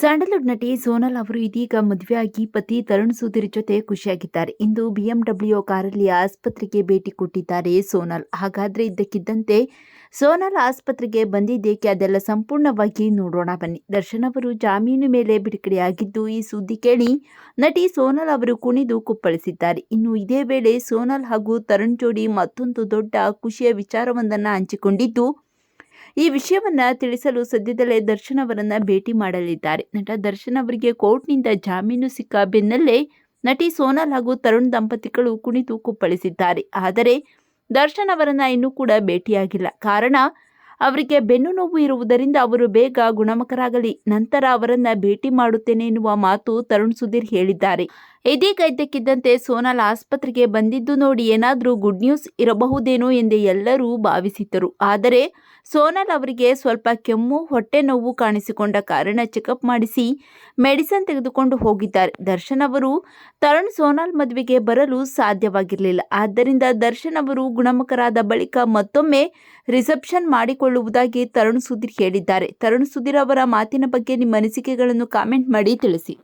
Sandalwood ನಟಿ ಸೋನಲ್ ಅವರು ಇದೀಗ ಮದುವೆಯಾಗಿ ಪತಿ ತರುಣ್ ಸುಧೀರ್ ಜೊತೆ ಖುಷಿಯಾಗಿದ್ದಾರೆ. ಇಂದು ಬಿಎಂಡಬ್ಲ್ಯೂ ಕಾರಲ್ಲಿ ಆಸ್ಪತ್ರೆಗೆ ಭೇಟಿ ಕೊಟ್ಟಿದ್ದಾರೆ ಸೋನಲ್. ಹಾಗಾದ್ರೆ ಇದ್ದಕ್ಕಿದ್ದಂತೆ ಸೋನಲ್ ಆಸ್ಪತ್ರೆಗೆ ಬಂದಿದ್ದೇಕೆ ಅದೆಲ್ಲ ಸಂಪೂರ್ಣವಾಗಿ ನೋಡೋಣ ಬನ್ನಿ. ದರ್ಶನ್ ಅವರು ಜಾಮೀನು ಮೇಲೆ ಬಿಡುಗಡೆಯಾಗಿದ್ದು ಈ ಸುದ್ದಿ ಕೇಳಿ ನಟಿ ಸೋನಲ್ ಅವರು ಕುಣಿದು ಕುಪ್ಪಳಿಸಿದ್ದಾರೆ. ಇನ್ನು ಇದೇ ವೇಳೆ ಸೋನಲ್ ಹಾಗೂ ತರುಣ್ ಜೋಡಿ ಮತ್ತೊಂದು ದೊಡ್ಡ ಖುಷಿಯ ವಿಚಾರವೊಂದನ್ನು ಹಂಚಿಕೊಂಡಿದ್ದು ಈ ವಿಷಯವನ್ನ ತಿಳಿಸಲು ಸದ್ಯದಲ್ಲೇ ದರ್ಶನ್ ಅವರನ್ನ ಭೇಟಿ ಮಾಡಲಿದ್ದಾರೆ. ನಟ ದರ್ಶನ್ ಅವರಿಗೆ ಕೋರ್ಟ್ನಿಂದ ಜಾಮೀನು ಸಿಕ್ಕ ಬೆನ್ನಲ್ಲೇ ನಟಿ ಸೋನಲ್ ಹಾಗೂ ತರುಣ್ ದಂಪತಿಗಳು ಕುಣಿತು ಕುಪ್ಪಳಿಸಿದ್ದಾರೆ. ಆದರೆ ದರ್ಶನ್ ಅವರನ್ನ ಇನ್ನೂ ಕೂಡ ಭೇಟಿಯಾಗಿಲ್ಲ. ಕಾರಣ, ಅವರಿಗೆ ಬೆನ್ನು ನೋವು ಇರುವುದರಿಂದ ಅವರು ಬೇಗ ಗುಣಮುಖರಾಗಲಿ, ನಂತರ ಅವರನ್ನ ಭೇಟಿ ಮಾಡುತ್ತೇನೆ ಎನ್ನುವ ಮಾತು ತರುಣ್ ಸುಧೀರ್ ಹೇಳಿದ್ದಾರೆ. ಇದೀಗ ಇದ್ದಕ್ಕಿದ್ದಂತೆ ಸೋನಾಲ್ ಆಸ್ಪತ್ರೆಗೆ ಬಂದಿದ್ದು ನೋಡಿ ಏನಾದರೂ ಗುಡ್ ನ್ಯೂಸ್ ಇರಬಹುದೇನೋ ಎಂದು ಎಲ್ಲರೂ ಭಾವಿಸಿದ್ದರು. ಆದರೆ ಸೋನಾಲ್ ಅವರಿಗೆ ಸ್ವಲ್ಪ ಕೆಮ್ಮು, ಹೊಟ್ಟೆ ನೋವು ಕಾಣಿಸಿಕೊಂಡ ಕಾರಣ ಚೆಕಪ್ ಮಾಡಿಸಿ ಮೆಡಿಸನ್ ತೆಗೆದುಕೊಂಡು ಹೋಗಿದ್ದಾರೆ. ದರ್ಶನ್ ಅವರು, ತರುಣ್ ಸೋನಾಲ್ ಮದುವೆಗೆ ಬರಲು ಸಾಧ್ಯವಾಗಿರಲಿಲ್ಲ. ಆದ್ದರಿಂದ ದರ್ಶನ್ ಅವರು ಗುಣಮುಖರಾದ ಬಳಿಕ ಮತ್ತೊಮ್ಮೆ ರಿಸೆಪ್ಷನ್ ಮಾಡಿಕೊಳ್ಳುವುದಾಗಿ ತರುಣ್ ಸುಧೀರ್ ಹೇಳಿದ್ದಾರೆ. ತರುಣ್ ಸುಧೀರ್ ಅವರ ಮಾತಿನ ಬಗ್ಗೆ ನಿಮ್ಮ ಅನಿಸಿಕೆಗಳನ್ನು ಕಾಮೆಂಟ್ ಮಾಡಿ ತಿಳಿಸಿ.